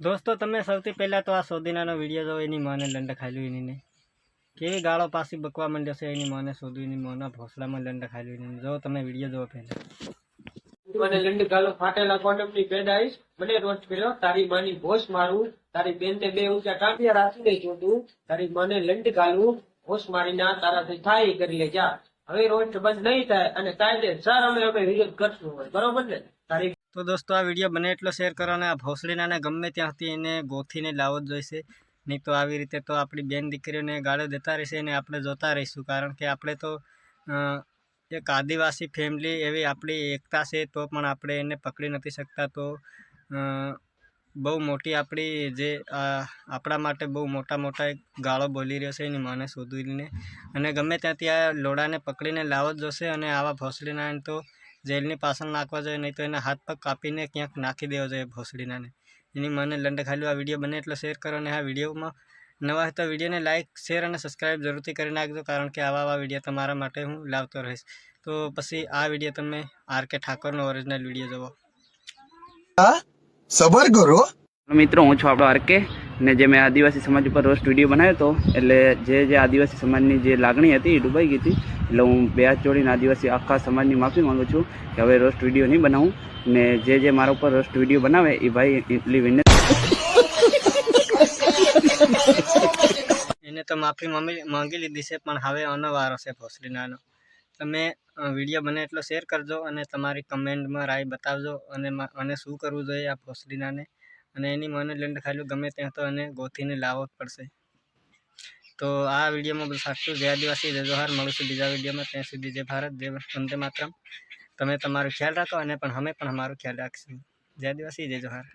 દોસ્તો તમે સૌથી પહેલાં તો આ સોદીનાનો વીડિયો જોવો, એની માને લંડ ખાયલું એની કેવી ગાળો પાછી બકવા માંડ્યો છે એની મને સોદું એની માના ભોસલામાં લંડ ખાયલું એની જો તમે વીડિયો જોવો પહેલા. મને લંડ ગાલો ફાટેલા કોન્ડમની પેદાઈશ. મને રોજ પેલો તારી માની ભોસ મારું, તારી બેન ને બે ઊંચા ટાંટિયા રાખીને જોતું તારી મને લંડ ગાલું ભોસ મારીને આ તારાથી થાય કરી લે જા હવે રોજ બંધ નહીં થાય અને કાયદે સર અમે અમે વિરોધ કરશું. બરોબર ને? તારી તો દોસ્તો આ વીડિયો બને એટલો શેર કરો અને આ ભોસડીનાને ગમે ત્યાંથી એને ગોથીને લાવવો જ જોઈશે. નહીં તો આવી રીતે તો આપણી બેન દીકરીઓને ગાળો દેતા રહેશે અને આપણે જોતા રહીશું. કારણ કે આપણે તો એક આદિવાસી ફેમિલી એવી આપણી એકતા છે તો પણ આપણે એને પકડી નથી શકતા. તો બહુ મોટી આપણી જે આપણા માટે બહુ મોટા મોટા એક ગાળો બોલી રહ્યો છે એની માને શોધીને. અને ગમે ત્યાંથી આ લોડાને પકડીને લાવો જ જોશે અને આવા ભોસડીના તો જેલની પાછળ નાખવા જોઈએ નહીં તો એના હાથ પગ કાપીને ક્યાંક નાખી દેવો જોઈએ ભોસડીનાને. એની મને લંડ ખાલી આ વીડિયો બને એટલો શેર કરો અને આ વિડીયોમાં નવા હોય તો વિડીયોને લાઇક શેર અને સબસ્ક્રાઈબ જરૂરથી કરી નાખજો કારણ કે આવા આવા વીડિયો તમારા માટે હું લાવતો રહીશ. તો પછી આ વીડિયો તમે આર કે ઠાકોરનો ઓરિજિનલ વીડિયો જોવો. સબર કરો. મિત્રો હું છું આપણો આરકે ને જે મેં આદિવાસી સમાજ ઉપર રોસ્ટ વીડિયો બનાવ્યો હતો એટલે જે જે આદિવાસી સમાજની જે લાગણી હતી એ ડૂબાઈ ગઈ હતી. એટલે હું બે હાથ જોડીને આદિવાસી આખા સમાજની માફી માંગુ છું કે હવે રોસ્ટ વીડિયો નહીં બનાવું. ને જે જે મારા ઉપર રોસ્ટ વીડિયો બનાવે એ ભાઈ એટલી વિનંતી. એને તો માફી માંગી લીધી છે, પણ હવે અનવારો છે ભોસડીનાનો. તમે વીડિયો બને એટલો શેર કરજો અને તમારી કમેન્ટમાં રાય બતાવજો અને અને શું કરવું જોઈએ આ ભોસડીનાને. અને એની મને લંડ ખાલું ગમે ત્યાં તો એને ગોથીને લાવવો જ પડશે. તો આ વિડીયોમાં બધું સાચું જય આદિવાસી, જય જોહાર. મળીશું બીજા વિડીયોમાં. ત્યાં સુધી જય ભારત, જય વંદે માતરમ. તમે તમારો ખ્યાલ રાખો અને પણ અમે પણ અમારો ખ્યાલ રાખશું. જય આદિવાસી, જય જોહાર.